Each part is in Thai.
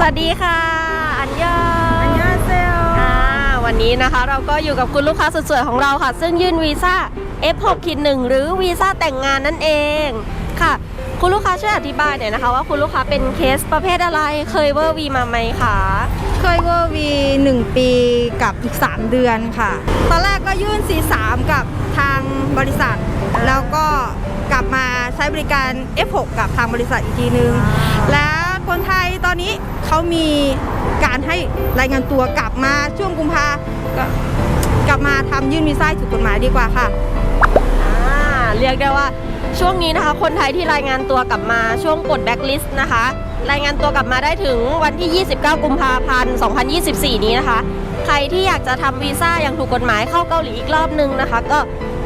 สวัสดีค่ะ อันยองอันยาเซลอ่าวันนี้นะคะเราก็อยู่กับคุณลูกค้าสุดสวยของเราค่ะ ซึ่งยื่นวีซ่า F6-1 หรือวีซ่าแต่งงานนั่นเองค่ะ คุณลูกค้าช่วยอธิบายหน่อยนะคะ ว่าคุณลูกค้าเป็นเคสประเภทอะไรเคยเวอร์วีมาไหมคะเคยเวอร์วีหนึ่งปีกับอีก 3 เดือนค่ะ ตอนแรกก็ยื่น C3 กับทางบริษัท แล้วก็กลับมาใช้บริการ F6 กับทางบริษัทอีกทีนึงและ คนไทยตอนนี้เขามีการให้รายงานตัวกลับมาช่วงกุมภาก็กลับมาทำยื่นวีซ่าถูกกฎหมายดีกว่าค่ะอ่าเรียกได้ว่าช่วงนี้นะคะ คนไทยที่รายงานตัวกลับมาช่วงปลดแบ็กลิสต์นะคะ รายงานตัวกลับมาได้ถึงวันที่ 29 กุมภาพันธ์ 2024 นี้นะคะ ใครที่อยากจะทำวีซ่าอย่างถูกกฎหมายเข้าเกาหลีอีกรอบนึงนะคะ ก็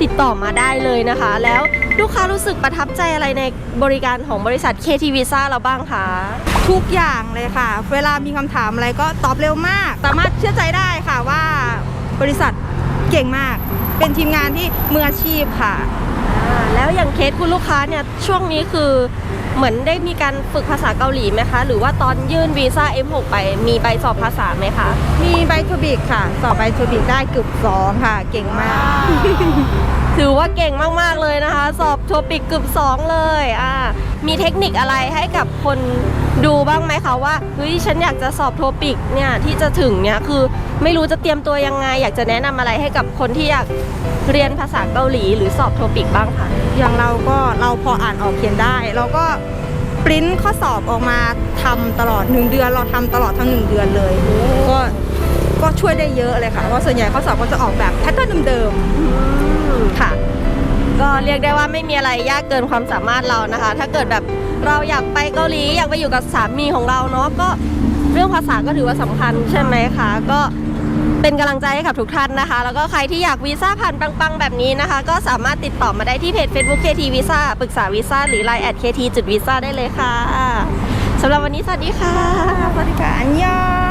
ติดต่อมาได้เลยนะคะ แล้ว ลูกค้ารู้สึกประทับใจอะไรในบริการของบริษัท KT Visa เราบ้างคะทุกอย่างเลยค่ะ เวลามีคำถามอะไรก็ตอบเร็วมาก สามารถเชื่อใจได้ค่ะว่าบริษัทเก่งมาก เป็นทีมงานที่มืออาชีพค่ะ อ่าแล้วอย่างเคสคุณลูกค้าเนี่ยช่วงนี้คือเหมือนได้มีการฝึกภาษาเกาหลีไหมคะ หรือว่าตอนยื่นวีซ่า F6 ไปมีใบสอบภาษาไหมคะมีใบทูบิกค่ะ สอบใบทูบิกได้เกือบสองค่ะ เก่งมาก ถือว่าเก่งมากๆเลยนะคะ สอบโทปิกเกือบสองเลยอ่ามีเทคนิคอะไรให้กับคนดูบ้างไหมคะว่าเฮ้ยฉันอยากจะสอบโทปิกเนี่ยที่จะถึงเนี่ยคือไม่รู้จะเตรียมตัวยังไง อยากจะแนะนำอะไรให้กับคนที่อยากเรียนภาษาเกาหลีหรือสอบโทปิกบ้างคะอย่างเราก็เราพออ่านออกเขียนได้เราก็ปริ้นข้อสอบออกมาทำตลอด 1 เดือนเราทำตลอดทั้ง 1 เดือนเลยก็ ก็ช่วยได้เยอะเลยค่ะเพราะส่วนใหญ่ข้อสอบก็จะออกแบบแพทเทิร์นเดิมๆค่ะ ก็เรียกได้ว่าไม่มีอะไรยากเกินความสามารถเรานะคะ ถ้าเกิดแบบเราอยากไปเกาหลีอยากไปอยู่กับสามีของเราเนาะก็เรื่องภาษาก็ถือว่าสำคัญใช่ไหมคะก็เป็นกำลังใจให้กับทุกท่านนะคะ แล้วก็ใครที่อยากวีซ่าผ่านปังๆ แบบนี้นะคะ ก็สามารถติดต่อมาได้ที่เพจ Facebook KT Visa ปรึกษาวีซ่าหรือ Line แอด KT จุดวีซ่าได้เลยค่ะสำหรับวันนี้สวัสดีค่ะ สวัสดีค่ะ อันยอง